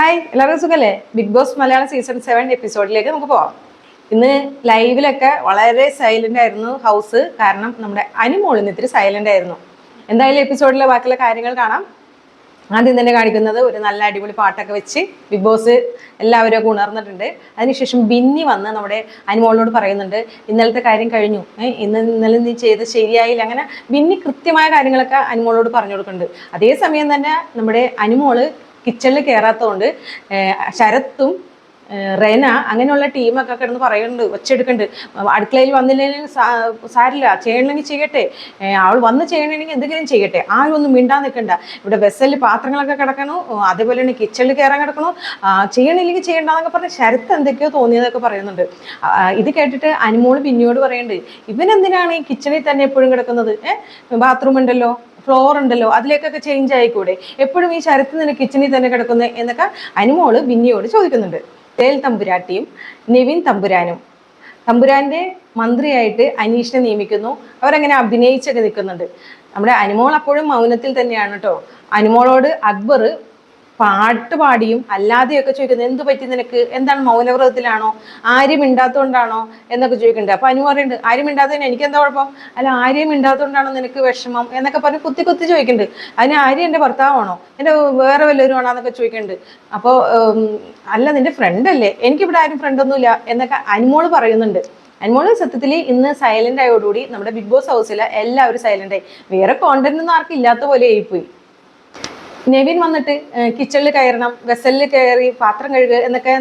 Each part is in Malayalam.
ഹായ് എല്ലാവർക്കും സുഖല്ലേ? Big Boss Malayalam season seven എപ്പിസോഡിലേക്ക് നമുക്ക് പോവാം. ഇന്ന് ലൈവിലൊക്കെ വളരെ സൈലന്റ് ആയിരുന്നു ഹൗസ് കാരണം നമ്മുടെ അനുമോളിന് ഇത്തിരി സൈലന്റ് ആയിരുന്നു. എന്തായാലും എപ്പിസോഡിലെ ബാക്കിയുള്ള കാര്യങ്ങൾ കാണാം. ആദ്യം തന്നെ കാണിക്കുന്നത് ഒരു നല്ല അടിപൊളി പാട്ടൊക്കെ വെച്ച് ബിഗ് ബോസ് എല്ലാവരും ഉണർന്നിട്ടുണ്ട്. അതിനുശേഷം ബിന്നി വന്ന് നമ്മുടെ അനുമോളിനോട് പറയുന്നുണ്ട് ഇന്നലത്തെ കാര്യം കഴിഞ്ഞു. ഇന്ന് ഇന്നലെ നീ ചെയ്ത് ശരിയായില്ല. അങ്ങനെ ബിന്നി കൃത്യമായ കാര്യങ്ങളൊക്കെ അനുമോളോട് പറഞ്ഞു കൊടുക്കുന്നുണ്ട്. അതേസമയം തന്നെ നമ്മുടെ അനുമോൾ കിച്ചണിൽ കയറാത്തതുകൊണ്ട് ശരത്തും റെന അങ്ങനെയുള്ള ടീമൊക്കെ കിടന്ന് പറയുന്നുണ്ട് ഒച്ചെടുക്കുന്നുണ്ട്. അടുക്കളയിൽ വന്നില്ലെങ്കിൽ സാരില്ല ചെയ്യണമെങ്കിൽ ചെയ്യട്ടെ. അവൾ വന്ന് ചെയ്യണമെങ്കിൽ എന്തെങ്കിലും ചെയ്യട്ടെ. ആരും ഒന്നും മിണ്ടാൻ നിൽക്കണ്ട. ഇവിടെ വെസലിൽ പാത്രങ്ങളൊക്കെ കിടക്കണു അതേപോലെ തന്നെ കിച്ചണിൽ കയറാൻ കിടക്കണു. ചെയ്യണില്ലെങ്കിൽ ചെയ്യണ്ടെന്നൊക്കെ പറഞ്ഞ് ശരത്ത് എന്തൊക്കെയോ തോന്നിയതൊക്കെ പറയുന്നുണ്ട്. ഇത് കേട്ടിട്ട് അനുമോൾ പിന്നോട് പറയുന്നുണ്ട് ഇവനെന്തിനാണ് ഈ കിച്ചണിൽ തന്നെ എപ്പോഴും കിടക്കുന്നത്? ഏഹ് ബാത്റൂം ഉണ്ടല്ലോ ഫ്ലോർ ഉണ്ടല്ലോ അതിലേക്കൊക്കെ ചേഞ്ച് ആയിക്കൂടെ? എപ്പോഴും ഈ ശരത്ത് നിന്നെ കിച്ചണിൽ തന്നെ കിടക്കുന്നത് എന്നൊക്കെ അനുമോൾ ബിന്നിയോട് ചോദിക്കുന്നുണ്ട്. തേൽ തമ്പുരാട്ടിയും നിവിൻ തമ്പുരാനും. തമ്പുരാന്റെ മന്ത്രിയായിട്ട് അനീഷിനെ നിയമിക്കുന്നു. അവരങ്ങനെ അഭിനയിച്ചൊക്കെ നിൽക്കുന്നുണ്ട്. നമ്മുടെ അനുമോൾ അപ്പോഴും മൗനത്തിൽ തന്നെയാണ് കേട്ടോ അനുമോളോട് അക്ബർ പാട്ട് പാടിയും അല്ലാതെയൊക്കെ ചോദിക്കുന്നത് എന്ത് പറ്റി നിനക്ക്? എന്താണ് മൗനവ്രതത്തിലാണോ? ആരും മിണ്ടാത്തോണ്ടാണോ? എന്നൊക്കെ ചോദിക്കുന്നുണ്ട്. അപ്പൊ അനു പറയുന്നുണ്ട് ആരും മിണ്ടാത്തതിന് എനിക്ക് എന്താ കുഴപ്പം? അല്ല ആരെയും മിണ്ടാത്തോണ്ടാണോ നിനക്ക് വിഷമം? എന്നൊക്കെ പറഞ്ഞ് കുത്തി കുത്തി ചോദിക്കുന്നുണ്ട്. അതിന് ആര്യം എന്റെ ഭർത്താവാണോ? എന്റെ വേറെ വല്ലവരും ആണോ എന്നൊക്കെ ചോദിക്കുന്നുണ്ട് അപ്പോൾ അല്ല നിന്റെ ഫ്രണ്ട് അല്ലേ? എനിക്കിവിടെ ആരും ഫ്രണ്ട് ഫ്രണ്ടൊന്നുമില്ല എന്നൊക്കെ അനുമോൾ പറയുന്നുണ്ട്. അനുമോൾ സത്യത്തിൽ ഇന്ന് സൈലന്റ് ആയോടുകൂടി നമ്മുടെ ബിഗ് ബോസ് ഹൗസിലെ എല്ലാവരും സൈലന്റ് ആയി. വേറെ കോണ്ടന്റ് ഒന്നും ആർക്കും ഇല്ലാത്ത പോലെ ആയിപ്പോയി. നെവിൻ വന്നിട്ട് കിച്ചണിൽ കയറണം വെസലിൽ കയറി പാത്രം കഴുകുക എന്നൊക്കെ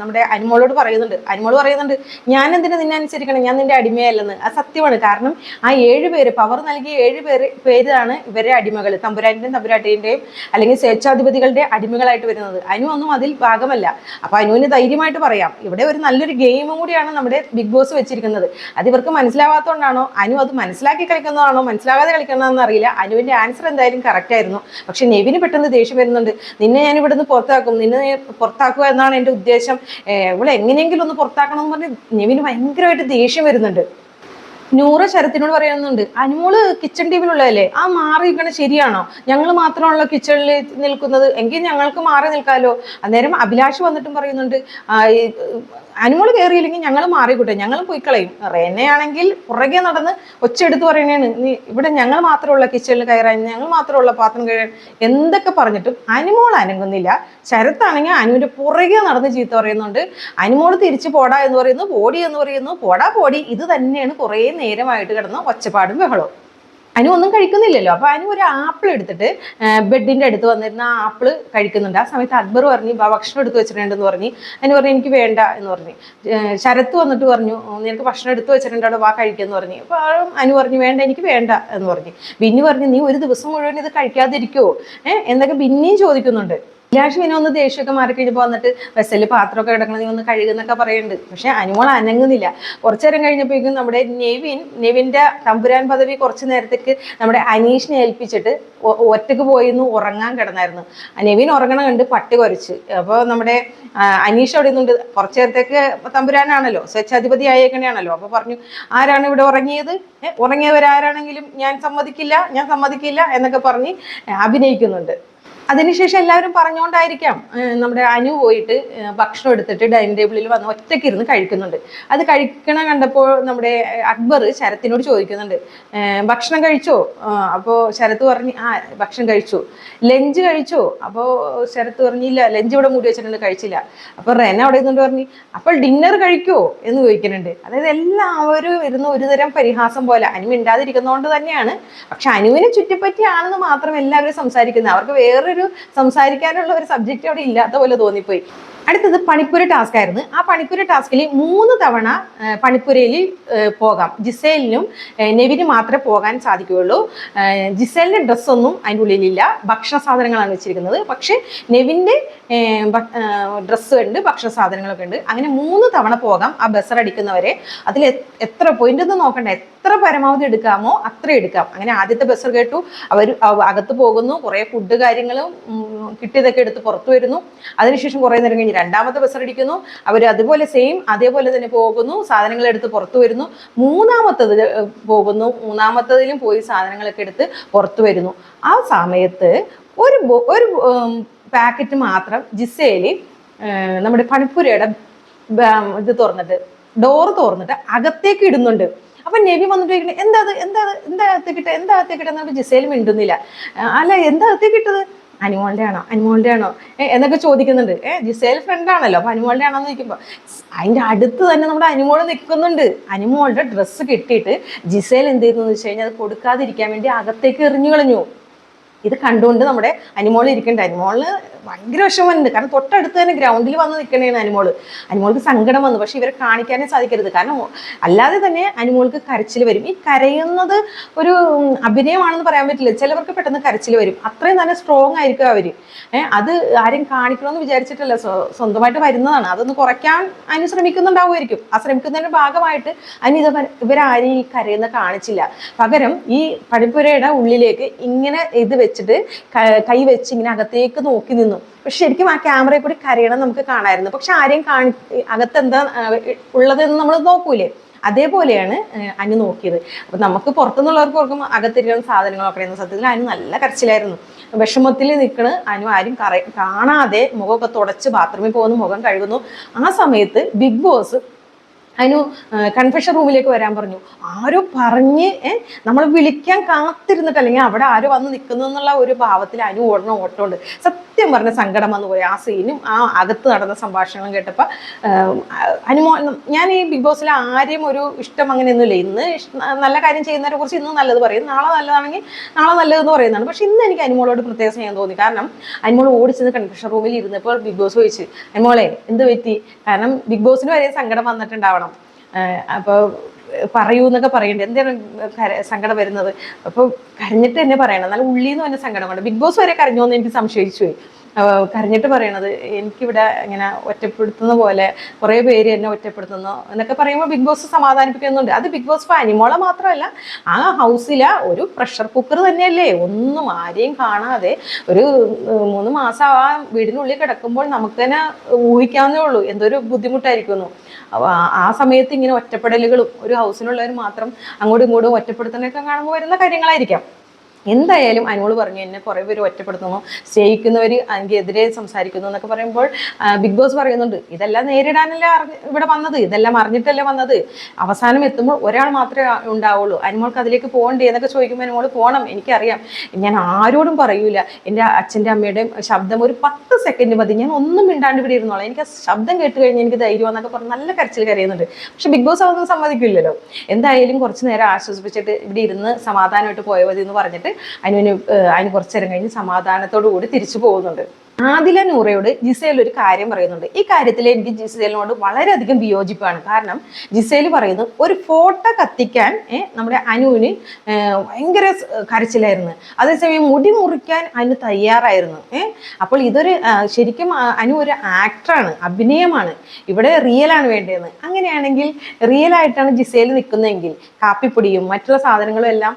നമ്മുടെ അനുമോളോട് പറയുന്നുണ്ട്. അനുമോൾ പറയുന്നുണ്ട് ഞാൻ എന്തിനാ നിന്നെ അനുസരിക്കണം? ഞാൻ നിന്റെ അടിമയല്ലെന്ന്. അത് സത്യമാണ്. കാരണം ആ ഏഴ് പേര് പവർ നൽകിയ ഏഴ് പേര് പേരാണ് ഇവരെ അടിമകൾ തമ്പുരാന്റെയും തമ്പുരാട്ടിന്റെയും അല്ലെങ്കിൽ സ്വേച്ഛാധിപതികളുടെ അടിമകളായിട്ട് വരുന്നത്. അനു ഒന്നും അതിൽ ഭാഗമല്ല. അപ്പൊ അനുവിന് ധൈര്യമായിട്ട് പറയാം. ഇവിടെ ഒരു നല്ലൊരു ഗെയിമും കൂടിയാണ് നമ്മുടെ ബിഗ് ബോസ് വെച്ചിരിക്കുന്നത്. അത് ഇവർക്ക് മനസ്സിലാവാത്തതുകൊണ്ടാണോ അനു അത് മനസ്സിലാക്കി കളിക്കുന്നതാണോ? മനസ്സിലാകാതെ കളിക്കുന്നതാണെന്ന് അറിയില്ല. അനുവിന്റെ ആൻസർ എന്തായാലും കറക്റ്റ് ആയിരുന്നു പക്ഷെ നെവിന് പെട്ടെന്ന് ദേഷ്യം വരുന്നുണ്ട്. നിന്നെ ഞാൻ ഇവിടുന്ന് പുറത്താക്കും. നിന്നെ പുറത്താക്കുക എന്നാണ് എന്റെ ഉദ്ദേശം. ഇവിടെ എങ്ങനെയെങ്കിലും ഒന്ന് പുറത്താക്കണം എന്ന് പറഞ്ഞ് നെവിന് ഭയങ്കരമായിട്ട് ദേഷ്യം വരുന്നുണ്ട്. നൂറ് ശരത്തിനോട് പറയുന്നുണ്ട് അനുമോൾ കിച്ചൺ ടീമിലുള്ളതല്ലേ ആ മാറി നിൽക്കണ ശരിയാണോ? ഞങ്ങൾ മാത്രമാണല്ലോ കിച്ചണിൽ നിൽക്കുന്നത്. എങ്കിൽ ഞങ്ങൾക്ക് മാറി നിൽക്കാമല്ലോ അന്നേരം അഭിലാഷ് വന്നിട്ടും പറയുന്നുണ്ട് അനുമോൾ കയറിയില്ലെങ്കിൽ ഞങ്ങൾ മാറിക്കൂട്ടെ. ഞങ്ങൾ പോയി കളയും. റെനയാണെങ്കിൽ പുറകെ നടന്ന് ഒച്ചെടുത്ത് പറയണേണ്. നീ ഇവിടെ ഞങ്ങൾ മാത്രമുള്ള കിച്ചണിൽ കയറാൻ ഞങ്ങൾ മാത്രമുള്ള പാത്രം കഴുകാൻ എന്തൊക്കെ പറഞ്ഞിട്ടും അനുമോൾ അനങ്ങുന്നില്ല. ശരത്താണെങ്കിൽ അനുവിന്റെ പുറകെ നടന്ന് ചീത്ത പറയുന്നുണ്ട്. അനുമോൾ തിരിച്ചു പോടാ എന്ന് പറയുന്നു പോടി എന്ന് പറയുന്നു. പോടാ പോടി. ഇത് തന്നെയാണ് കുറേ നേരമായിട്ട് കിടന്ന് ഒച്ചപ്പാടും ബഹളവും. അനു ഒന്നും കഴിക്കുന്നില്ലല്ലോ. അപ്പൊ അനു ഒരു ആപ്പിൾ എടുത്തിട്ട് ബെഡിന്റെ അടുത്ത് വന്നിരുന്ന ആ ആപ്പിൾ കഴിക്കുന്നുണ്ട്. ആ സമയത്ത് അക്ബർ പറഞ്ഞു "ബാ, ഭക്ഷണം എടുത്ത് വെച്ചിട്ടുണ്ടെന്ന് പറഞ്ഞു. അനു പറഞ്ഞു എനിക്ക് വേണ്ട എന്ന് പറഞ്ഞു. ശരത്ത് വന്നിട്ട് പറഞ്ഞു നിനക്ക് ഭക്ഷണം എടുത്ത് വെച്ചിട്ടുണ്ട് വാ കഴിക്കുമെന്ന് പറഞ്ഞു. അപ്പൊ ആളും അനു പറഞ്ഞു വേണ്ട എനിക്ക് വേണ്ട എന്ന് പറഞ്ഞു. ബിന്നി പറഞ്ഞു നീ ഒരു ദിവസം മുഴുവൻ ഇത് കഴിക്കാതിരിക്കുവോ ഏഹ് എന്നൊക്കെ ബിന്നിയും ചോദിക്കുന്നുണ്ട്. പിന്നെ ഒന്ന് ദേഷ്യമൊക്കെ മാറി കഴിഞ്ഞപ്പോൾ വന്നിട്ട് വെസലിൽ പാത്രമൊക്കെ കിടക്കണം നീ ഒന്ന് കഴുകുന്നൊക്കെ പറയുന്നുണ്ട് പക്ഷെ അനുമോൾ അനങ്ങുന്നില്ല. കുറച്ചു നേരം കഴിഞ്ഞപ്പോഴേക്കും നമ്മുടെ നെവിൻ നെവിന്റെ തമ്പുരാൻ പദവി കുറച്ച് നേരത്തേക്ക് നമ്മുടെ അനീഷിനെ ഏൽപ്പിച്ചിട്ട് ഒറ്റയ്ക്ക് പോയിരുന്നു ഉറങ്ങാൻ കിടന്നായിരുന്നു. നെവിൻ ഉറങ്ങണ കണ്ട് പട്ടി കുറച്ച് അപ്പോൾ നമ്മുടെ അനീഷ് അവിടെ നിന്നുണ്ട്. കുറച്ചു നേരത്തേക്ക് തമ്പുരാനാണല്ലോ സ്വച്ഛാധിപതി ആയേക്കണയാണല്ലോ. അപ്പോൾ പറഞ്ഞു ആരാണ് ഇവിടെ ഉറങ്ങിയത്? ഉറങ്ങിയവരാരാണെങ്കിലും ഞാൻ സമ്മതിക്കില്ല ഞാൻ സമ്മതിക്കില്ല എന്നൊക്കെ പറഞ്ഞ് അഭിനയിക്കുന്നുണ്ട്. അതിനുശേഷം എല്ലാവരും പറഞ്ഞുകൊണ്ടായിരിക്കാം നമ്മുടെ അനു പോയിട്ട് ഭക്ഷണം എടുത്തിട്ട് ഡൈനിങ് ടേബിളിൽ വന്ന് ഒറ്റയ്ക്ക് ഇരുന്ന് കഴിക്കുന്നുണ്ട്. അത് കഴിക്കണ കണ്ടപ്പോൾ നമ്മുടെ അക്ബർ ശരത്തിനോട് ചോദിക്കുന്നുണ്ട് ഭക്ഷണം കഴിച്ചോ? അപ്പോൾ ശരത്ത് പറഞ്ഞ് ആ ഭക്ഷണം കഴിച്ചു. ലഞ്ച് കഴിച്ചോ? അപ്പോൾ ശരത്ത് പറഞ്ഞില്ല ലഞ്ച് ഇവിടെ മൂടി വെച്ചിട്ടുണ്ട് കഴിച്ചില്ല. അപ്പോൾ റെന അവിടെ നിന്നുകൊണ്ട് പറഞ്ഞു അപ്പോൾ ഡിന്നർ കഴിക്കോ? എന്ന് ചോദിക്കുന്നുണ്ട്. അതായത് എല്ലാവരും ഇരുന്ന് ഒരുതരം പരിഹാസം പോലെ അനു മിണ്ടാതിരിക്കുന്നതുകൊണ്ട് തന്നെയാണ്. പക്ഷെ അനുവിനെ ചുറ്റിപ്പറ്റിയാണെന്ന് മാത്രം എല്ലാവരും സംസാരിക്കുന്നത്. അവർക്ക് വേറൊരു സംസാരിക്കാനുള്ള ഒരു സബ്ജക്റ്റ് അവിടെ ഇല്ലാത്ത പോലെ തോന്നിപ്പോയി. അടുത്തത് പണിപ്പുര ടാസ്ക് ആയിരുന്നു. ആ പണിപ്പുര ടാസ്കിൽ മൂന്ന് തവണ പണിപ്പുരയിൽ പോകാം. ജിസേലിനും നെവിന് മാത്രമേ പോകാൻ സാധിക്കുകയുള്ളൂ. ജിസേലിന്റെ ഡ്രസ്സൊന്നും അതിന്റെ ഉള്ളിലില്ല. ഭക്ഷണ സാധനങ്ങളാണ് വെച്ചിരിക്കുന്നത്. പക്ഷേ നെവിന്റെ ഡ്രസ്സ് ഉണ്ട് ഭക്ഷണ സാധനങ്ങളൊക്കെ ഉണ്ട്. അങ്ങനെ മൂന്ന് തവണ പോകാം ആ ബസർ അടിക്കുന്നവരെ. അതിൽ എത്ര പോയിന്റ് ഒന്നും നോക്കണ്ട. എത്ര പരമാവധി എടുക്കാമോ അത്ര എടുക്കാം. അങ്ങനെ ആദ്യത്തെ ബസ്സർ കേട്ടു. അവർ അകത്ത് പോകുന്നു. കുറേ ഫുഡ് കാര്യങ്ങളും കിട്ടിയതൊക്കെ എടുത്ത് പുറത്തു വരുന്നു. അതിനുശേഷം കുറേ നേരം കഴിഞ്ഞ് രണ്ടാമത്തെ ബസ്സർ അടിക്കുന്നു അവർ അതുപോലെ സെയിം അതേപോലെ തന്നെ പോകുന്നു. സാധനങ്ങൾ എടുത്ത് പുറത്തു വരുന്നു. മൂന്നാമത്തത് പോകുന്നു. മൂന്നാമത്തതിലും പോയി സാധനങ്ങളൊക്കെ എടുത്ത് പുറത്തു വരുന്നു. ആ സമയത്ത് ഒരു ഒരു പാക്കറ്റ് മാത്രം ജിസയിൽ നമ്മുടെ പണിപ്പുരയുടെ ഇത് തുറന്നിട്ട് ഡോറ് തുറന്നിട്ട് അകത്തേക്ക് ഇടുന്നുണ്ട്. അപ്പൊ നബി വന്നിട്ട് എന്താ എന്താ എന്താ അകത്ത് കിട്ടുക എന്താ അകത്ത് കിട്ടുക എന്നിട്ട് ജിസേൽ മിണ്ടുന്നില്ല. അല്ല എന്താ അകത്ത് കിട്ടത് അനിമോളുടെ ആണോ അനിമോളുടെ ആണോ എന്നൊക്കെ ചോദിക്കുന്നുണ്ട്. ഏഹ് ജിസേൽ ഫ്രണ്ട് ആണല്ലോ അപ്പൊ അനിമോളുടെ ആണോ എന്ന് ചോദിക്കുമ്പോ അതിന്റെ അടുത്ത് തന്നെ നമ്മുടെ അനിമോൾ നിൽക്കുന്നുണ്ട് അനിമോളുടെ ഡ്രസ്സ് കെട്ടിയിട്ട് ജിസേൽ എന്ത് ചെയ്യുന്നു വെച്ച് കഴിഞ്ഞാൽ അത് കൊടുക്കാതിരിക്കാൻ വേണ്ടി അകത്തേക്ക് എറിഞ്ഞു കളഞ്ഞു. ഇത് കണ്ടുകൊണ്ട് നമ്മുടെ അനിമോൾ ഇരിക്കേണ്ട. അനിമോൾ ഭയങ്കര വിഷമമുണ്ട്. കാരണം തൊട്ടടുത്ത് തന്നെ ഗ്രൗണ്ടിൽ വന്ന് നിൽക്കണേന്ന് അനിമോൾ. അനിമോൾക്ക് സങ്കടം വന്നു. പക്ഷെ ഇവരെ കാണിക്കാനേ സാധിക്കരുത്. കാരണം അല്ലാതെ തന്നെ അനിമോൾക്ക് കരച്ചിൽ വരും. ഈ കരയുന്നത് ഒരു അഭിനയമാണെന്ന് പറയാൻ പറ്റില്ല. ചിലവർക്ക് പെട്ടെന്ന് കരച്ചിൽ വരും. അത്രയും തന്നെ സ്ട്രോങ് ആയിരിക്കും അവർ അത് ആരും കാണിക്കണമെന്ന് വിചാരിച്ചിട്ടല്ല. സ്വന്തമായിട്ട് വരുന്നതാണ്. അതൊന്ന് കുറയ്ക്കാൻ അതിന് ശ്രമിക്കുന്നുണ്ടാവുമായിരിക്കും. ആ ശ്രമിക്കുന്നതിന്റെ ഭാഗമായിട്ട് അതിന് ഇത് ഇവരാരും ഈ കരയുന്ന കാണിച്ചില്ല. പകരം ഈ പഠിപ്പുരയുടെ ഉള്ളിലേക്ക് ഇങ്ങനെ ഇത് വെച്ചിട്ട് ക- വെച്ച് ഇങ്ങനെ അകത്തേക്ക് നോക്കി നിന്നു. പക്ഷെ ശരിക്കും ആ ക്യാമറയിൽ കൂടി കരയണം നമുക്ക് കാണായിരുന്നു. പക്ഷെ ആരെയും കാണി അകത്ത് എന്താ ഉള്ളതെന്ന് നമ്മൾ നോക്കൂലേ. അതേപോലെയാണ് അനു നോക്കിയത്. അപ്പൊ നമുക്ക് പുറത്തുനിന്നുള്ളവർക്ക് ഓർക്കും അകത്തിരിക്കുന്ന സാധനങ്ങളൊക്കെ ആയിരുന്നു സത്യത്തിൽ അനു നല്ല കരച്ചിലായിരുന്നു. വിഷമത്തിൽ നിൽക്കണ് അനു ആരും കാണാതെ മുഖമൊക്കെ തുടച്ച് ബാത്റൂമിൽ പോകുന്നു മുഖം കഴുകുന്നു. ആ സമയത്ത് ബിഗ് ബോസ് അനു കൺഫെഷൻ റൂമിലേക്ക് വരാൻ പറഞ്ഞു. ആരോ പറഞ്ഞ് നമ്മൾ വിളിക്കാൻ കാത്തിരുന്നിട്ട് അല്ലെങ്കിൽ അവിടെ ആരോ വന്ന് നിൽക്കുന്നു എന്നുള്ള ഒരു ഭാവത്തിൽ അനു ഓടണം ഓട്ടമുണ്ട്. സത്യം പറഞ്ഞ സങ്കടം വന്നു പോയി. ആ സീനും ആ അകത്ത് നടന്ന സംഭാഷണങ്ങളും കേട്ടപ്പോൾ അനുമോ ഞാൻ ഈ ബിഗ് ബോസിൽ ആരെയും ഒരു ഇഷ്ടം അങ്ങനെയൊന്നുമില്ല. ഇന്ന് നല്ല കാര്യം ചെയ്യുന്നതിനെ കുറിച്ച് ഇന്ന് നല്ലത് പറയും. നാളെ നല്ലതാണെങ്കിൽ നാളെ നല്ലതെന്ന് പറയുന്നതാണ്. പക്ഷെ ഇന്ന് എനിക്ക് അനുമോളോട് പ്രത്യേക സ്നേഹം തോന്നി. കാരണം അനുമോൾ ഓടിച്ചെന്ന് കൺഫ്യൂഷൻ റൂമിൽ ഇരുന്നപ്പോൾ ബിഗ് ബോസ് ചോദിച്ചു അനുമോളെ എന്ത് പറ്റി? കാരണം ബിഗ് ബോസിന് വരെ സങ്കടം വന്നിട്ടുണ്ടാവണം. ഏഹ് അപ്പൊ പറയൂ എന്നൊക്കെ പറയണ്ടേ. എന്താണ് സങ്കടം വരുന്നത്? അപ്പോൾ കരഞ്ഞിട്ട് തന്നെ പറയണം. എന്നാലും ഉള്ളിന്ന് നിന്ന് തന്നെ ബിഗ് ബോസ് വരെ കരഞ്ഞോന്ന് എനിക്ക് സംശയിച്ചു പോയി കരഞ്ഞിട്ട് പറയണത് എനിക്കിവിടെ ഇങ്ങനെ ഒറ്റപ്പെടുത്തുന്ന പോലെ കുറേ പേര് എന്നെ ഒറ്റപ്പെടുത്തുന്നു എന്നൊക്കെ പറയുമ്പോൾ ബിഗ് ബോസ് സമാധാനിപ്പിക്കുന്നുണ്ട്. അത് ബിഗ് ബോസ് ഇപ്പോൾ അനിമോളെ മാത്രമല്ല ആ ഹൗസില ഒരു പ്രഷർ കുക്കർ തന്നെയല്ലേ? ഒന്നും ആരെയും കാണാതെ ഒരു മൂന്ന് മാസം ആ വീടിനുള്ളിൽ കിടക്കുമ്പോൾ നമുക്ക് തന്നെ ഊഹിക്കാവുന്നേ ഉള്ളൂ എന്തൊരു ബുദ്ധിമുട്ടായിരിക്കുന്നു. അപ്പോൾ ആ- സമയത്ത് ഇങ്ങനെ ഒറ്റപ്പെടലുകളും ഒരു ഹൗസിലുള്ളവർ മാത്രം അങ്ങോട്ടും ഇങ്ങോട്ടും ഒറ്റപ്പെടുത്തുന്നതൊക്കെ കാണുമ്പോൾ വരുന്ന കാര്യങ്ങളായിരിക്കാം. എന്തായാലും അനുമോൾ പറഞ്ഞു എന്നെ കുറേ പേര് ഒറ്റപ്പെടുത്തുന്നു സ്നേഹിക്കുന്നവർ എനിക്കെതിരെ സംസാരിക്കുന്നു എന്നൊക്കെ പറയുമ്പോൾ ബിഗ് ബോസ് പറയുന്നുണ്ട് ഇതെല്ലാം നേരിടാനല്ലേ ഇവിടെ വന്നത് ഇതെല്ലാം അറിഞ്ഞിട്ടല്ലേ വന്നത്? അവസാനം എത്തുമ്പോൾ ഒരാൾ മാത്രമേ ഉണ്ടാവുള്ളൂ. അനുമോൾക്ക് അതിലേക്ക് പോകണ്ടേ? എന്നൊക്കെ ചോദിക്കുമ്പോൾ അനുമോൾ പോകണം എനിക്കറിയാം. ഞാൻ ആരോടും പറയൂല. എന്റെ അച്ഛന്റെ അമ്മയുടെയും ശബ്ദം ഒരു പത്ത് സെക്കൻഡ് മതി. ഞാൻ ഒന്നും മിണ്ടാണ്ട് ഇവിടെ ഇരുന്നോളാം. എനിക്ക് ആ ശബ്ദം കേട്ട് കഴിഞ്ഞാൽ എനിക്ക് ധൈര്യം എന്നൊക്കെ പറഞ്ഞ് നല്ല കരച്ചിൽ കരയുന്നുണ്ട്. പക്ഷെ ബിഗ് ബോസ് അതൊന്നും സമ്മതിക്കില്ലല്ലോ. എന്തായാലും കുറച്ച് നേരം ആശ്വസിപ്പിച്ചിട്ട് ഇവിടെ ഇരുന്ന് സമാധാനമായിട്ട് പോയ മതി എന്ന് പറഞ്ഞിട്ട് ഏഹ് അതിന് കുറച്ചു നേരം കഴിഞ്ഞ് സമാധാനത്തോടു കൂടി തിരിച്ചു പോകുന്നുണ്ട്. ആദില നൂറയോട് ജിസേൽ ഒരു കാര്യം പറയുന്നുണ്ട്. ഈ കാര്യത്തിൽ എനിക്ക് ജിസേലിനോട് വളരെയധികം വിയോജിപ്പാണ്. കാരണം ജിസേൽ പറയുന്നു ഒരു ഫോട്ടോ കത്തിക്കാൻ നമ്മുടെ അനുവിന് ഭയങ്കര കരച്ചിലായിരുന്നു. അതേസമയം മുടി മുറിക്കാൻ അനു തയ്യാറായിരുന്നു അപ്പോൾ ഇതൊരു ശരിക്കും അനു ഒരു ആക്ടറാണ് അഭിനയമാണ്. ഇവിടെ റിയൽ ആണ് വേണ്ടതെന്ന്. അങ്ങനെയാണെങ്കിൽ റിയൽ ആയിട്ടാണ് ജിസേൽ നിൽക്കുന്നതെങ്കിൽ കാപ്പിപ്പൊടിയും മറ്റുള്ള സാധനങ്ങളും എല്ലാം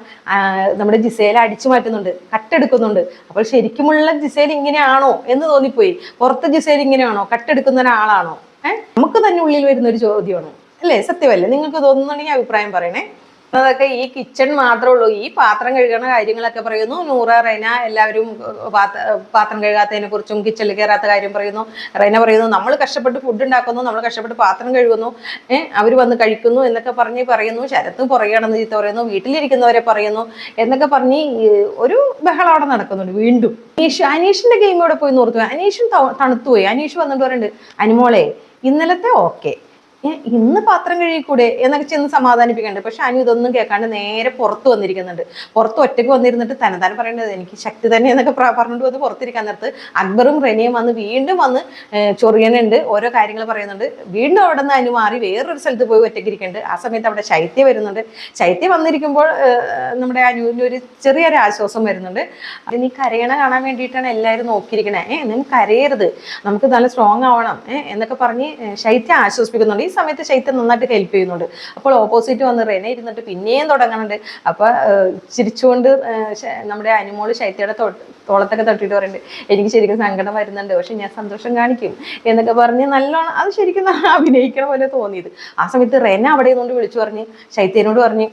നമ്മുടെ ജിസേൽ അടിച്ചു മാറ്റുന്നുണ്ട് കട്ടെടുക്കുന്നുണ്ട്. അപ്പോൾ ശരിക്കുമുള്ള ജിസേൽ ഇങ്ങനെയാണോ എന്ന് തോന്നിപ്പോയി. പുറത്തെ ജിസേൽ ഇങ്ങനെയാണോ? കട്ടെടുക്കുന്ന ഒരാളാണോ? ഏഹ് നമുക്ക് തന്നെ ഉള്ളിൽ വരുന്ന ഒരു ചോദ്യമാണ്? അല്ലേ? സത്യമല്ലേ നിങ്ങൾക്ക് തോന്നുന്നുണ്ടെങ്കിൽ അഭിപ്രായം പറയണേ. അതൊക്കെ ഈ കിച്ചൺ മാത്രമേ ഉള്ളൂ. ഈ പാത്രം കഴുകണ കാര്യങ്ങളൊക്കെ പറയുന്നു. നൂറ റൈന എല്ലാവരും പാത്രം കഴുകാത്തതിനെ കുറിച്ചും കിച്ചണിൽ കയറാത്ത കാര്യം പറയുന്നു. റൈന പറയുന്നു നമ്മൾ കഷ്ടപ്പെട്ട് ഫുഡ് ഉണ്ടാക്കുന്നു. നമ്മൾ കഷ്ടപ്പെട്ട് പാത്രം കഴുകുന്നു. ഏഹ് അവർ വന്ന് കഴിക്കുന്നു എന്നൊക്കെ പറഞ്ഞ് പറയുന്നു. ശരത്ത് പുറകെയാണെന്ന് ചീത്ത പറയുന്നു. വീട്ടിലിരിക്കുന്നവരെ പറയുന്നു. എന്നൊക്കെ പറഞ്ഞ് ഒരു ബഹളം അവിടെ നടക്കുന്നുണ്ട് വീണ്ടും. ഈ അനീഷിന്റെ ഗെയിം ഇവിടെ പോയി നോർത്തു അനീഷും തണുത്തു തണുത്തുപോയി. അനീഷ് വന്നിട്ട് പറയുന്നുണ്ട് അനുമോളെ ഇന്നലത്തെ ഓക്കെ ഇന്ന് പാത്രം കഴുകിക്കൂടെ എന്നൊക്കെ ചെന്ന് സമാധാനിപ്പിക്കുന്നുണ്ട് പക്ഷെ അനു ഇതൊന്നും കേൾക്കാണ്ട് നേരെ പുറത്ത് വന്നിരിക്കുന്നുണ്ട്. പുറത്ത് ഒറ്റയ്ക്ക് വന്നിരുന്നിട്ട് തന്നെത്താൻ പറയേണ്ടത് എനിക്ക് ശക്തി തന്നെ എന്നൊക്കെ പറഞ്ഞിട്ട് വന്ന് പുറത്തിരിക്കാൻ നേരത്ത് അക്ബറും റെനിയും വന്ന് വീണ്ടും വന്ന് ചൊറിയനുണ്ട് ഓരോ കാര്യങ്ങൾ പറയുന്നുണ്ട്. വീണ്ടും അവിടെ നിന്ന് അനു മാറി വേറൊരു സ്ഥലത്ത് പോയി ഒറ്റയ്ക്ക് ഇരിക്കുന്നുണ്ട് ആ സമയത്ത് അവിടെ ശൈത്യം വരുന്നുണ്ട്. ശൈത്യം വന്നിരിക്കുമ്പോൾ നമ്മുടെ അനുവിന്റെ ഒരു ചെറിയൊരു ആശ്വാസം വരുന്നുണ്ട്. നീ കരയണ കാണാൻ വേണ്ടിയിട്ടാണ് എല്ലാവരും നോക്കിയിരിക്കണേ. ഏഹ് നീ കരയരുത്. നമുക്ക് നല്ല സ്ട്രോങ് ആവണം. എന്നൊക്കെ പറഞ്ഞ് ശൈത്യ ആശ്വസിപ്പിക്കുന്നുണ്ട്. ഈ സമയത്ത് ശൈത്യം നന്നായിട്ട് ഹെൽപ്പ് ചെയ്യുന്നുണ്ട്. അപ്പോൾ ഓപ്പോസിറ്റ് വന്ന് റെന ഇരുന്നിട്ട് പിന്നെയും തുടങ്ങുന്നുണ്ട് അപ്പൊ ചിരിച്ചുകൊണ്ട് നമ്മുടെ അനുമോൾ ശൈത്യയുടെ തോളത്തൊക്കെ തട്ടിയിട്ട് പറയുന്നുണ്ട് എനിക്ക് ശരിക്കും സങ്കടം വരുന്നുണ്ട്. പക്ഷെ ഞാൻ സന്തോഷം കാണിക്കും. എന്നൊക്കെ പറഞ്ഞ് നല്ലോണം അത് ശരിക്കും അഭിനയിക്കണ പോലെ തോന്നിയത്. ആ സമയത്ത് റെന അവിടെ നിന്നുകൊണ്ട് വിളിച്ചു പറഞ്ഞ് ശൈത്യനോട് പറഞ്ഞ്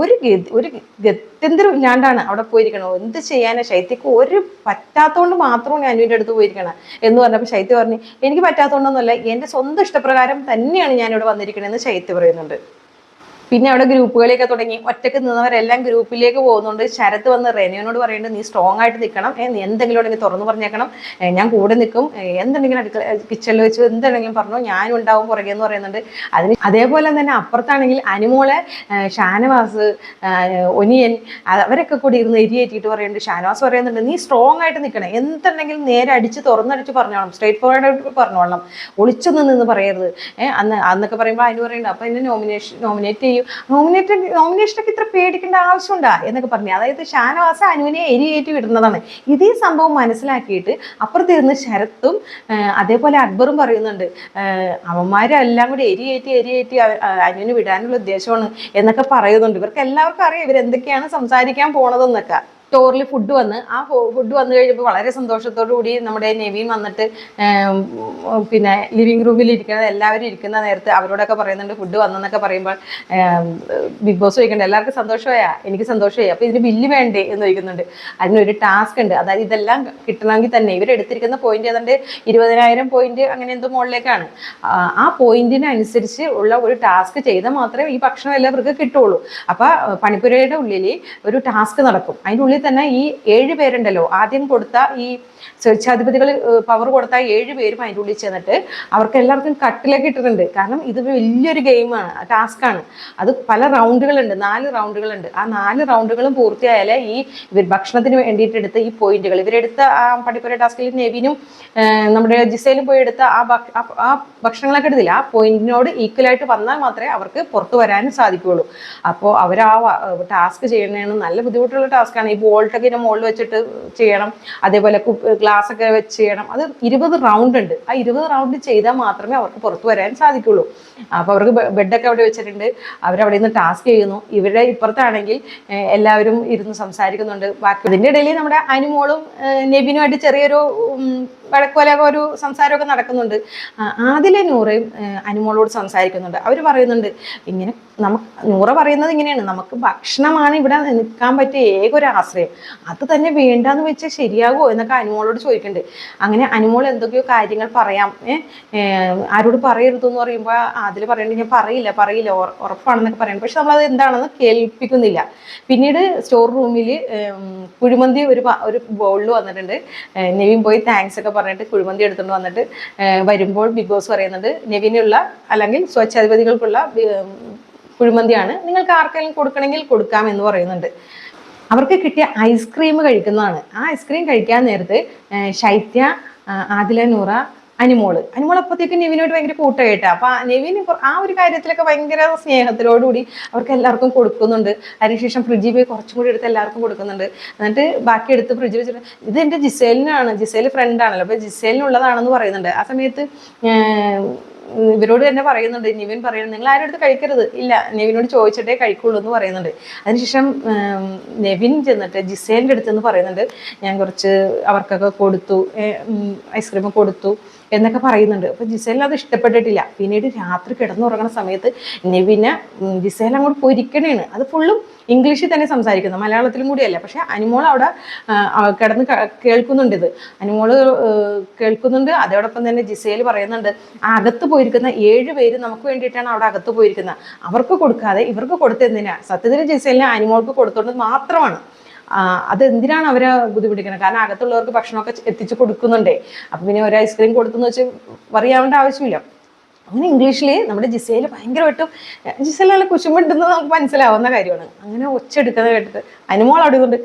ഒരു ഒരു ഗത്യന്തരം ഇല്ലാണ്ടാണ് അവിടെ പോയിരിക്കണം എന്ത് ചെയ്യാനാ? ശൈത്യക്ക് ഒരു പറ്റാത്തതുകൊണ്ട് മാത്രമാണ് ഞാൻ അനുവിന്റെ അടുത്ത് പോയിരിക്കണം എന്ന് പറഞ്ഞപ്പോൾ ശൈത്യ പറഞ്ഞു എനിക്ക് പറ്റാത്തതുകൊണ്ടൊന്നുമല്ല എന്റെ സ്വന്തം ഇഷ്ടപ്രകാരം തന്നെയാണ് ഞാനിവിടെ വന്നിരിക്കണമെന്ന് ശൈത്യ പറയുന്നുണ്ട്. പിന്നെ അവിടെ ഗ്രൂപ്പുകളൊക്കെ തുടങ്ങി. ഒറ്റയ്ക്ക് നിന്നവരെല്ലാം ഗ്രൂപ്പിലേക്ക് പോകുന്നുണ്ട്. ശരത്ത് വന്ന് റെനിയോനോട് പറയുന്നുണ്ട് നീ സ്ട്രോങ് ആയിട്ട് നിൽക്കണം. എന്തെങ്കിലും ഉണ്ടെങ്കിൽ തുറന്നു പറഞ്ഞേക്കണം. ഞാൻ കൂടെ നിൽക്കും. എന്തെങ്കിലും അടുക്കള കിച്ചണിൽ വെച്ച് എന്തുണ്ടെങ്കിലും പറഞ്ഞു ഞാനും ഉണ്ടാവും പുറകെ എന്ന് പറയുന്നുണ്ട്. അതിന് അതേപോലെ തന്നെ അപ്പുറത്താണെങ്കിൽ അനുമോളെ ഷാനവാസ് ഒനിയൻ അവരൊക്കെ കൂടി ഇരുന്ന് എരിയേറ്റിട്ട് പറയുന്നുണ്ട്. ഷാനവാസ് പറയുന്നുണ്ട് നീ സ്ട്രോങ് ആയിട്ട് നിൽക്കണം. എന്തുണ്ടെങ്കിലും നേരെ അടിച്ച് തുറന്നടിച്ച് പറഞ്ഞോളാം സ്ട്രേറ്റ് ഫോർവേഡ് ആയിട്ട് പറഞ്ഞോളാം ഒളിച്ചൊന്നും നിന്ന് പറയരുത്. അന്ന് അന്നൊക്കെ പറയുമ്പോൾ അതിന് പറയുന്നുണ്ട് അപ്പം എന്നെ നോമിനേഷൻ നോമിനേറ്റ് ചെയ്യും. നോമിനേറ്റ് നോമിനേഷനൊക്കെ ഇത്ര പേടിക്കേണ്ട ആവശ്യമുണ്ടാ? എന്നൊക്കെ പറഞ്ഞു. അതായത് ഷാനവാസ അനുവിനെ എരിയേറ്റ് വിടുന്നതാണ്. ഇതേ സംഭവം മനസ്സിലാക്കിയിട്ട് അപ്പുറത്തിരുന്ന് ശരത്തും അതേപോലെ അക്ബറും പറയുന്നുണ്ട്. അവന്മാരെല്ലാം കൂടി എരിയേറ്റി എരിയേറ്റി അനുവിന് വിടാനുള്ള ഉദ്ദേശമാണ് എന്നൊക്കെ പറയുന്നുണ്ട്. ഇവർക്ക് എല്ലാവർക്കും അറിയാം ഇവരെന്തൊക്കെയാണ് സംസാരിക്കാൻ പോണതെന്നൊക്കെ. സ്റ്റോറിൽ ഫുഡ് വന്ന് ആ ഫുഡ് വന്നു കഴിഞ്ഞപ്പോൾ വളരെ സന്തോഷത്തോടു കൂടി നമ്മുടെ നെവീൻ വന്നിട്ട് പിന്നെ ലിവിങ് റൂമിൽ ഇരിക്കുന്നത് എല്ലാവരും ഇരിക്കുന്ന നേരത്ത് അവരോടൊക്കെ പറയുന്നുണ്ട് ഫുഡ് വന്നെന്നൊക്കെ പറയുമ്പോൾ ബിഗ് ബോസ് ചോദിക്കണ്ട എല്ലാവർക്കും സന്തോഷമായാ? എനിക്ക് സന്തോഷമായി. അപ്പോൾ ഇതിന് ബില്ല് വേണ്ടേ? എന്ന് ചോദിക്കുന്നുണ്ട്. അതിനൊരു ടാസ്ക് ഉണ്ട്. അതായത് ഇതെല്ലാം കിട്ടണമെങ്കിൽ തന്നെ ഇവരെടുത്തിരിക്കുന്ന പോയിന്റ് ഏതാണ്ട് ഇരുപതിനായിരം പോയിന്റ് അങ്ങനെ എന്തോ മുകളിലേക്കാണ്. ആ, പോയിന്റിനനുസരിച്ച് ഉള്ള ഒരു ടാസ്ക് ചെയ്താൽ മാത്രമേ ഈ ഭക്ഷണം എല്ലാവർക്കും കിട്ടുള്ളൂ. അപ്പോൾ പണിപ്പുരയുടെ ഉള്ളിൽ ഒരു ടാസ്ക് നടക്കും. അതിന്റെ ഉള്ളിൽ തന്നെ ഈ ഏഴ് പേരുണ്ടല്ലോ. ആദ്യം കൊടുത്ത ഈ സ്വേച്ഛാധിപതികൾ പവർ കൊടുത്ത ഏഴ് പേരും അതിന്റെ ഉള്ളിൽ ചെന്നിട്ട് അവർക്ക് എല്ലാവർക്കും കട്ടിലൊക്കെ ഇട്ടിട്ടുണ്ട്. കാരണം ഇത് വലിയൊരു ഗെയിമാണ് ടാസ്ക്കാണ് അത് പല റൗണ്ടുകളുണ്ട് നാല് റൗണ്ടുകളുണ്ട് ആ നാല് റൗണ്ടുകളും പൂർത്തിയായാലേ ഈ ഇവർ ഭക്ഷണത്തിന് വേണ്ടിയിട്ട് എടുത്ത ഈ പോയിന്റുകൾ ഇവരെടുത്ത ആ പടിപ്പുര ടാസ്കിൽ നെവിനും നമ്മുടെ ജിസയിലും പോയി എടുത്ത ആ- ആ ഭക്ഷണങ്ങളൊക്കെ എടുത്തില്ല ആ പോയിന്റിനോട് ഈക്വലായിട്ട് വന്നാൽ മാത്രമേ അവർക്ക് പുറത്തു വരാനും സാധിക്കുകയുള്ളൂ. അപ്പോൾ അവർ ആ ടാസ്ക് ചെയ്യുന്നതാണ് നല്ല ബുദ്ധിമുട്ടുള്ള ടാസ്ക്കാണ് ഈ ബോൾട്ടൊക്കെ ഇതിന്റെ മുകളിൽ വെച്ചിട്ട് ചെയ്യണം. അതേപോലെ ഗ്ലാസ് ഒക്കെ വെച്ച് ചെയ്യണം. അത് ഇരുപത് റൗണ്ട് ഉണ്ട്. ആ ഇരുപത് റൗണ്ട് ചെയ്താൽ മാത്രമേ അവർക്ക് പുറത്തു വരാൻ സാധിക്കുള്ളൂ. അപ്പോൾ അവർക്ക് ബെഡൊക്കെ അവിടെ വെച്ചിട്ടുണ്ട്. അവരവിടെ നിന്ന് ടാസ്ക് ചെയ്യുന്നു. ഇവരുടെ ഇപ്പുറത്താണെങ്കിൽ എല്ലാവരും ഇരുന്ന് സംസാരിക്കുന്നുണ്ട്. ബാക്കി അതിന്റെ ഇടയിൽ നമ്മുടെ അനുമോളും നെബിനുമായിട്ട് ചെറിയൊരു ഉം, വഴക്കുപോലെയൊക്കെ ഒരു സംസാരമൊക്കെ നടക്കുന്നുണ്ട്. ആദിലെ നൂറയും അനുമോളോട് സംസാരിക്കുന്നുണ്ട്. അവർ പറയുന്നുണ്ട് ഇങ്ങനെ നമുക്ക് നൂറ പറയുന്നത് ഇങ്ങനെയാണ്. നമുക്ക് ഭക്ഷണമാണ് ഇവിടെ നിൽക്കാൻ പറ്റിയ ഏകൊരു ആശ്രയം അത് തന്നെ വേണ്ടാന്ന് വെച്ചാൽ ശരിയാകുമോ എന്നൊക്കെ അനുമോളോട് ചോദിക്കുന്നുണ്ട്. അങ്ങനെ അനുമോൾ എന്തൊക്കെയോ കാര്യങ്ങൾ പറയാം. ആരോട് പറയരുതെന്ന് പറയുമ്പോൾ അതിൽ പറയണ്ടത് ഞാൻ പറയില്ല പറയില്ല ഉറ- ഉറപ്പാണെന്നൊക്കെ പറയുന്നത് പക്ഷെ നമ്മളത് എന്താണെന്ന് കേൾപ്പിക്കുന്നില്ല. പിന്നീട് സ്റ്റോർ റൂമിൽ കുഴിമന്തി ഒരു ഒരു ബൗളിൽ വന്നിട്ടുണ്ട്. നെവിൻ പോയി താങ്ക്സ് ഒക്കെ പറഞ്ഞിട്ട് കുഴിമന്തി എടുത്തുകൊണ്ട് വന്നിട്ട് വരുമ്പോൾ ബിഗ് ബോസ് പറയുന്നത് നെവിനുള്ള അല്ലെങ്കിൽ സ്വച്ഛാധിപതികൾക്കുള്ള കുഴിമന്തിയാണ് നിങ്ങൾക്ക് ആർക്കെങ്കിലും കൊടുക്കണമെങ്കിൽ കൊടുക്കാം എന്ന് പറയുന്നുണ്ട്. അവർക്ക് കിട്ടിയ ഐസ്ക്രീം കഴിക്കുന്നതാണ്. ആ ഐസ്ക്രീം കഴിക്കാൻ നേരത്ത് ശൈത്യ ആദില നൂറ അനിമോൾ. അനിമോൾ അപ്പോഴത്തേക്കും നെവിനോട് ഭയങ്കര കൂട്ടായിട്ടാ. അപ്പൊ നെവിന് ആ ഒരു കാര്യത്തിലൊക്കെ ഭയങ്കര സ്നേഹത്തിലോടുകൂടി അവർക്ക് എല്ലാവർക്കും കൊടുക്കുന്നുണ്ട്. അതിനുശേഷം ഫ്രിഡ്ജിൽ പോയി കുറച്ചും കൂടി എടുത്ത് എല്ലാവർക്കും കൊടുക്കുന്നുണ്ട്. എന്നിട്ട് ബാക്കി എടുത്ത് ഫ്രിഡ്ജിൽ വെച്ചിട്ട് ഇത് എന്റെ ജിസേലിനാണ്. ജിസേൽ ഫ്രണ്ട് ആണല്ലോ അപ്പൊ ജിസേലിനുള്ളതാണെന്ന് പറയുന്നുണ്ട്. ആ സമയത്ത് ഇവരോട് തന്നെ പറയുന്നുണ്ട്. നിവിൻ പറയുന്നത് നിങ്ങൾ ആരും അടുത്ത് കഴിക്കരുത്? ഇല്ല നെവിനോട് ചോദിച്ചിട്ടേ കഴിക്കുള്ളൂ എന്ന് പറയുന്നുണ്ട്. അതിനുശേഷം നെവിൻ ചെന്നിട്ട് ജിസേലിന്റെ അടുത്ത് എന്ന് പറയുന്നുണ്ട് ഞാൻ കുറച്ച് അവർക്കൊക്കെ കൊടുത്തു ഐസ്ക്രീം കൊടുത്തു എന്നൊക്കെ പറയുന്നുണ്ട്. അപ്പോൾ ജിസേലിന് അത് ഇഷ്ടപ്പെട്ടിട്ടില്ല. പിന്നീട് രാത്രി കിടന്നുറങ്ങുന്ന സമയത്ത് നിവിനെ ജിസേൽ അങ്ങോട്ട് പൊരിക്കണേണ് അത് ഫുള്ളും ഇംഗ്ലീഷിൽ തന്നെ സംസാരിക്കുന്നു. മലയാളത്തിലും കൂടിയല്ല. പക്ഷെ അനിമോൾ അവിടെ കിടന്ന് കേൾക്കുന്നുണ്ട് ഇത്. അനുമോൾ കേൾക്കുന്നുണ്ട്. അതോടൊപ്പം തന്നെ ജിസേൽ പറയുന്നുണ്ട് അകത്ത് പോയിരിക്കുന്ന ഏഴ് പേര് നമുക്ക് വേണ്ടിയിട്ടാണ് അവിടെ അകത്ത് പോയിരിക്കുന്നത്. അവർക്ക് കൊടുക്കാതെ ഇവർക്ക് കൊടുത്തെന്തിനാ സത്യത്തിൽ ജിസേലിനെ അനിമോൾക്ക് കൊടുത്തോണ്ട് മാത്രമാണ്. ആ, അത് എന്തിനാണ് അവരെ ബുദ്ധിമുട്ടിക്കുന്നത്? കാരണം അകത്തുള്ളവർക്ക് ഭക്ഷണമൊക്കെ എത്തിച്ചു കൊടുക്കുന്നുണ്ടേ. അപ്പം പിന്നെ ഒരു ഐസ്ക്രീം കൊടുത്തെന്ന് വെച്ച് പറയാവേണ്ട ആവശ്യമില്ല. അങ്ങനെ ഇംഗ്ലീഷിൽ നമ്മുടെ ജിസയിൽ ഭയങ്കരമായിട്ടും ജിസയിൽ നല്ല കുശുമ്പുണ്ടെന്ന് നമുക്ക് മനസ്സിലാവുന്ന കാര്യമാണ്. അങ്ങനെ ഒച്ച എടുക്കുന്നത് കേട്ടിട്ട് അനുമോൾ അവിടെ കൊണ്ട്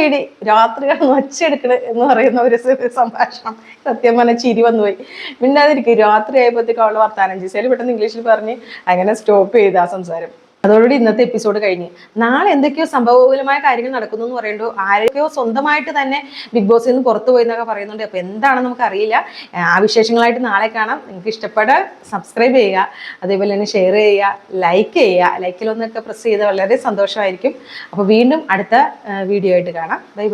രീതി രാത്രി കിടന്ന് ഒച്ചെടുക്കണ എന്ന് പറയുന്ന ഒരു സംഭാഷണം. സത്യം പറഞ്ഞ ചിരി വന്നുപോയി മിണ്ടാതിരിക്കും. രാത്രി ആയപ്പോഴത്തേക്കും അവൾ വർത്താനം. ജിസയിൽ പെട്ടെന്ന് ഇംഗ്ലീഷിൽ പറഞ്ഞ് അങ്ങനെ സ്റ്റോപ്പ് ചെയ്ത് ആ സംസാരം. അതോടുകൂടി ഇന്നത്തെ എപ്പിസോഡ് കഴിഞ്ഞ്. നാളെ എന്തൊക്കെയോ സംഭവകൂലമായ കാര്യങ്ങൾ നടക്കുന്നു എന്ന് പറയുമ്പോൾ ആരൊക്കെയോ സ്വന്തമായിട്ട് തന്നെ ബിഗ് ബോസിൽ നിന്ന് പുറത്തു പോയി എന്നൊക്കെ പറയുന്നുണ്ട്. അപ്പോൾ എന്താണെന്ന് നമുക്ക് അറിയില്ല ആ വിശേഷങ്ങളായിട്ട് നാളെ കാണാം. നിങ്ങൾക്ക് ഇഷ്ടപ്പെട്ട സബ്സ്ക്രൈബ് ചെയ്യുക. അതേപോലെ തന്നെ ഷെയർ ചെയ്യുക. ലൈക്ക് ചെയ്യുക. ലൈക്കിലൊന്നൊക്കെ പ്രസ് ചെയ്ത് വളരെ സന്തോഷമായിരിക്കും. അപ്പോൾ വീണ്ടും അടുത്ത വീഡിയോ ആയിട്ട് കാണാം. Bye bye